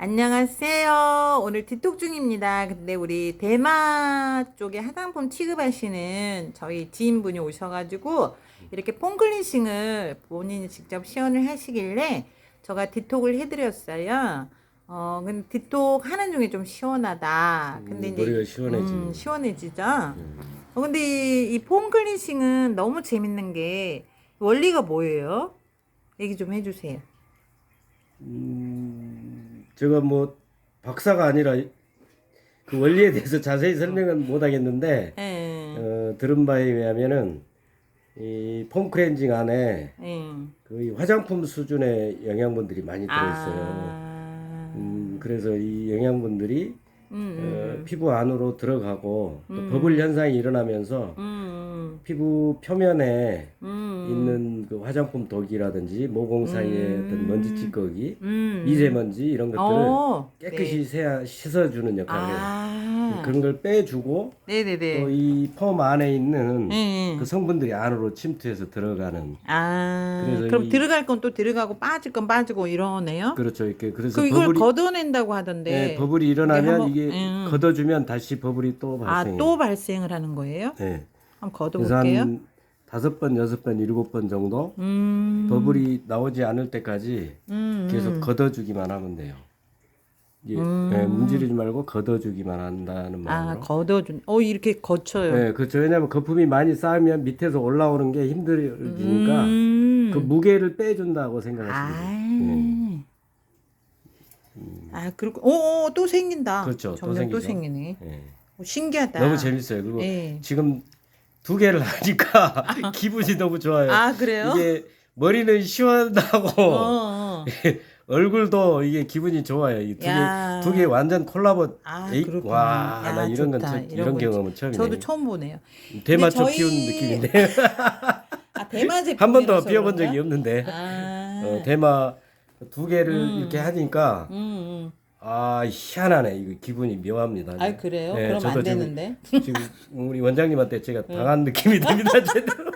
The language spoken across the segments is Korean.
안녕하세요. 오늘 디톡 중입니다. 근데 우리 대마 쪽에 화장품 취급하시는 저희 지인분이 오셔가지고 이렇게 폼 클렌싱을 본인이 직접 시연을 하시길래 제가 디톡을 해드렸어요. 어, 근데 디톡 하는 중에 좀 시원하다. 근데 음, 이제 머리가 시원해지네. 음, 시원해지죠. 어, 근데 이 폼 클렌싱은 너무 재밌는 게 원리가 뭐예요? 얘기 좀 해주세요. 음, 제가 뭐 박사가 아니라 그 원리에 대해서 자세히 설명은 못 하겠는데 예. 어, 들은 바에 의하면은 이 폼크렌징 안에 예. 거의 화장품 수준의 영양분들이 많이 들어있어요. 아. 음, 그래서 이 영양분들이 음, 어, 피부 안으로 들어가고 또 음. 버블 현상이 일어나면서 음, 피부 표면에 음, 있는 그 화장품 독이라든지 모공 사이에 어떤 먼지 찌꺼기, 음. 미세먼지 이런 것들을 어, 깨끗이 세야, 씻어주는 네. 역할을 해요. 아. 그런 걸 빼주고 네네네. 또 이 폼 안에 있는 예. 그 성분들이 안으로 침투해서 들어가는 아. 그래서 그럼 이- 들어갈 건 또 들어가고 빠질 건 빠지고 이러네요. 그렇죠 이렇게 그래서 그 이걸 버블이 걷어낸다고 하던데. 네, 버블이 일어나면 한번- 이게 음. 걷어주면 다시 버블이 또 아, 발생해요. 또 발생을 하는 거예요? 네. 한번 그래서 걷어볼게요. 한 다섯 번, 여섯 번, 일곱 번 정도 음. 버블이 나오지 않을 때까지 음. 계속 걷어주기만 하면 돼요. 이게 음. 네, 문지르지 말고 걷어주기만 한다는 아, 마음으로. 걷어준. 어, 이렇게 거쳐요. 네, 그렇죠. 왜냐하면 거품이 많이 쌓이면 밑에서 올라오는 게 힘들어지니까 음. 그 무게를 빼준다고 생각하시면 아. 돼요. 네. 아, 그리고 오, 오, 또 생긴다. 그렇죠. 또 점점 또 생기죠. 생기네. 네. 오, 신기하다. 너무 재밌어요. 그리고 예. 지금 두 개를 하니까 기분이 너무 좋아요. 아, 그래요? 이게 머리는 시원하고 어, 어. 얼굴도 이게 기분이 좋아요. 이두개 야. 두개 완전 콜라보. 아, 에이, 그렇구나. 와, 야, 나 이런 건 좋다. 처, 이런 이런, 건 경험은 처음이네요. 저도 처음 보네요. 대마초 저희- 피운 느낌인데 아, 대마 제품. 한 번도 피워본 적이 없는데 아. 어, 대마 두 개를 음. 이렇게 하니까 음, 음. 아 희한하네 이거 기분이 묘합니다. 아, 그래요? 네, 그럼 안 지금- 되는데. 지금 우리 원장님한테 제가 당한 느낌이 듭니다. 제대로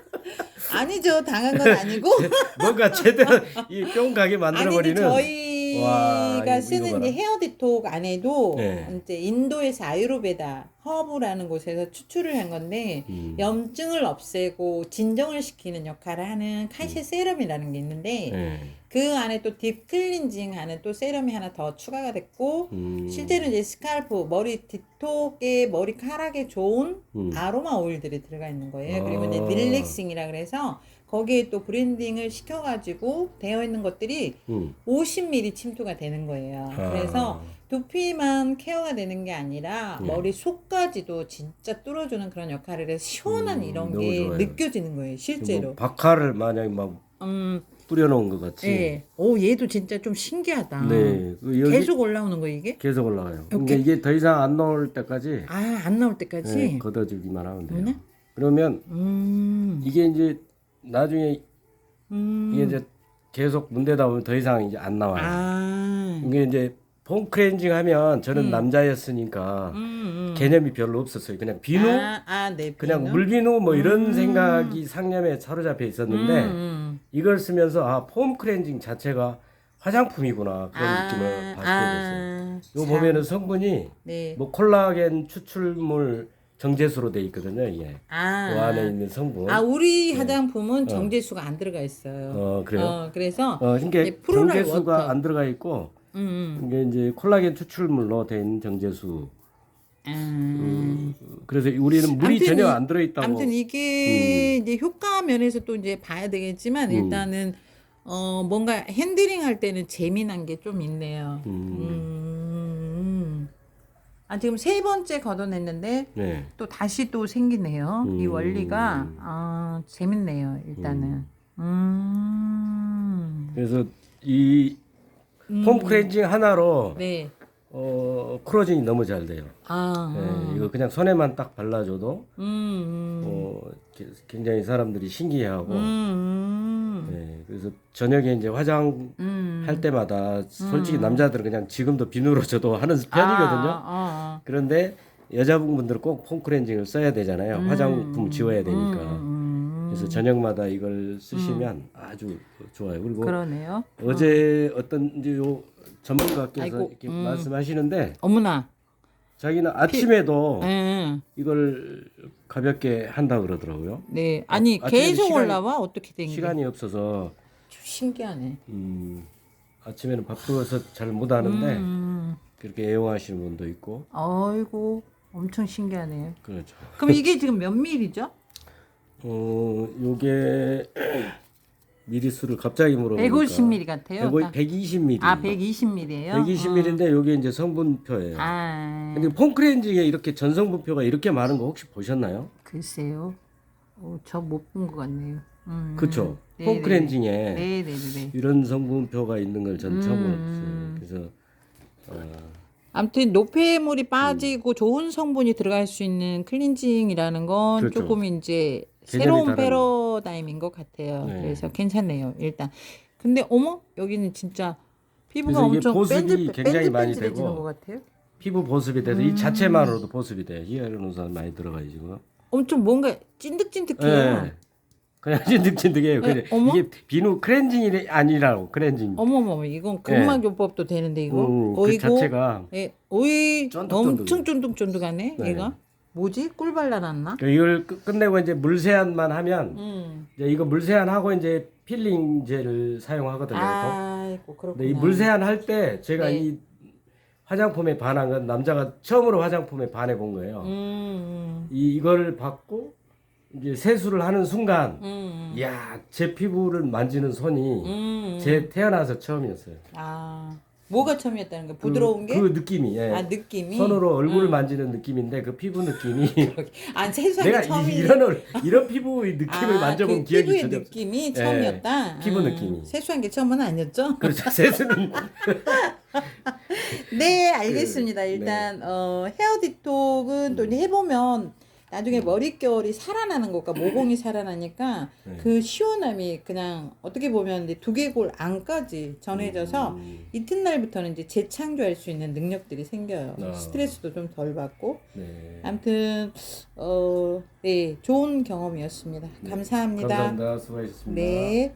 아니죠. 당한 건 아니고. 뭔가 제대로 이 뿅 가게 만들어 아니, 버리는. 저희 가 이거 쓰는 봐라. 이제 헤어 디톡 안에도 네. 이제 인도에서 아유르베다 허브라는 곳에서 추출을 한 건데 음. 염증을 없애고 진정을 시키는 역할을 하는 칼슘 세럼이라는 게 있는데 네. 그 안에 또 딥 클렌징 하는 또 세럼이 하나 더 추가가 됐고 음. 실제로 이제 스칼프 머리 디톡에 머리카락에 좋은 음. 아로마 오일들이 들어가 있는 거예요. 그리고 이제 아. 릴렉싱이라 그래서 거기에 또 브랜딩을 시켜가지고 되어 있는 것들이 음. 50ml 침투가 되는 거예요. 아. 그래서 두피만 케어가 되는 게 아니라 네. 머리 속까지도 진짜 뚫어주는 그런 역할을 해서 시원한 음, 이런 너무 게 좋아요. 느껴지는 거예요. 뭐 실제로. 박하를 만약에 막 음, 뿌려놓은 것 같이. 예. 오, 얘도 진짜 좀 신기하다. 네. 그 여기 계속 올라오는 거 이게? 계속 올라가요. 이렇게? 그러니까 이게 더 이상 안 나올 때까지 아, 안 나올 때까지? 네, 걷어주기만 하면 돼요. 네? 그러면 음. 이게 이제 나중에 음. 이게 이제 계속 문대다 보면 더 이상 이제 안 나와요. 아. 이게 이제 폼 클렌징 하면 저는 음. 남자였으니까 음, 음. 개념이 별로 없었어요. 그냥 비누, 아, 아, 네. 그냥 비누? 물비누 뭐 이런 음. 생각이 상념에 사로잡혀 있었는데 음, 음. 이걸 쓰면서 아, 폼 클렌징 자체가 화장품이구나 그런 아, 느낌을 받게 됐어요. 아, 이거 참. 보면은 성분이 네. 뭐 콜라겐 추출물 정제수로 돼 있거든요. 이게 아. 그 안에 있는 성분. 아, 우리 화장품은 정제수가 안 들어가 있어요. 어 그래요. 어, 그래서 어, 예, 프로라이 정제수가 워터. 안 들어가 있고 음, 음. 이게 이제 콜라겐 추출물로 돼 있는 정제수. 음. 그래서 우리는 물이 아무튼 전혀 이- 안 들어있다고. 아무튼 이게 이제 효과 면에서 또 이제 봐야 되겠지만 음. 일단은 어 뭔가 핸들링 할 때는 재미난 게 좀 있네요. 음. 음. 아 지금 세 번째 걷어냈는데 네. 또 다시 또 생기네요. 이 음. 원리가 아 재밌네요. 일단은. 음. 그래서 이 음. 폼 클렌징 하나로 네. 어, 크로징이 너무 잘 돼요. 아. 네, 이거 그냥 손에만 딱 발라줘도 음. 음. 어, 게- 굉장히 사람들이 신기해하고. 음. 네, 그래서 저녁에 이제 화장 음. 할 때마다 솔직히 남자들은 그냥 지금도 비누로 줘도 하는 편이거든요. 아, 아, 아. 그런데 여자분들은 꼭폼 클렌징을 써야 되잖아요. 화장품 지워야 되니까. 음, 그래서 저녁마다 이걸 쓰시면 아주 좋아요. 그리고 그러네요. 어제 어떤 이제 요 전문가께서 아이고, 이렇게 음. 말씀하시는데 어머나. 자기는 아침에도 예. 이걸 가볍게 한다 그러더라고요. 네. 아니 아침에 계속 시간이- 올라와 어떻게 된 게? 시간이 없어서 신기하네. 음, 아침에는 바쁘어서 잘 못 하는데 음. 그렇게 애용하시는 분도 있고 아이고 엄청 신기하네요. 그렇죠. 그럼 이게 지금 몇 밀이죠? 어, 요게 미리수를 갑자기 물어보니까 150mm 같아요. 120mm. 아 120mm예요? 120mm인데 요게 이제 성분표예요. 아 근데 폼크렌징에 이렇게 전성분표가 이렇게 많은 거 혹시 보셨나요? 글쎄요. 어, 저못 본 것 같네요. 음. 그렇죠. 네네. 폼크렌징에 네네네. 이런 성분표가 있는 걸 전 처음 음. 봤어요. 그래서 어, 아무튼 노폐물이 빠지고 좋은 성분이 들어갈 수 있는 클렌징이라는 건 그렇죠. 조금 이제 개념이 새로운 다른- 패러다임인 것 같아요. 네. 그래서 괜찮네요. 일단 근데 어머 여기는 진짜 피부가 그래서 이게 엄청 보습이 밴들 굉장히 많이 되고 것 같아요. 피부 보습이 돼서 음. 이 자체만으로도 보습이 돼요. 히알루론산 많이 들어가요 지금. 엄청 뭔가 찐득찐득해요. 예. 그냥 찐득찐득해요. 네, 근데 어머? 이게 비누 크렌징이 아니라고 크렌징. 어머머머 이건 근막요법도 되는데 이거 음, 그 어이구 자체가 예, 오이 쫀득쫀득해. 엄청 쫀득쫀득하네 네. 얘가 뭐지 꿀 발라놨나? 그 이걸 끝- 끝내고 이제 물 세안만 하면 음. 이제 이거 물 세안하고 이제 필링제를 사용하거든요. 아이고 그렇구나. 이 물 세안 할 때 제가 네. 이 화장품에 반한 건 남자가 처음으로 화장품에 반해 본 거예요. 음, 이 이걸 받고 이제 세수를 하는 순간 음, 이야 제 피부를 만지는 손이 음. 제 태어나서 처음이었어요. 아 뭐가 처음이었다는 거야? 그- 부드러운 게? 그 느낌이 예. 아 느낌이. 손으로 얼굴을 음. 만지는 느낌인데 그 피부 느낌이 아 세수한 게 내가 처음이. 이, 이런 얼- 이런 피부의 느낌을 아, 만져본 그 기억이 피부의 전혀 없어요. 느낌이 예, 처음이었다. 피부 음, 느낌이. 세수한 게 처음은 아니었죠? 그렇죠. 세수는 네, 알겠습니다. 그, 일단 어, 헤어 디톡은 또 이제 해보면 나중에 머릿결이 살아나는 것과 모공이 살아나니까 네. 그 시원함이 그냥 어떻게 보면 이제 두개골 안까지 전해져서 음, 이튿날부터는 이제 재창조할 수 있는 능력들이 생겨요. 아. 스트레스도 좀 덜 받고. 네. 아무튼 어, 네, 좋은 경험이었습니다. 감사합니다. 감사합니다. 수고하셨습니다. 네.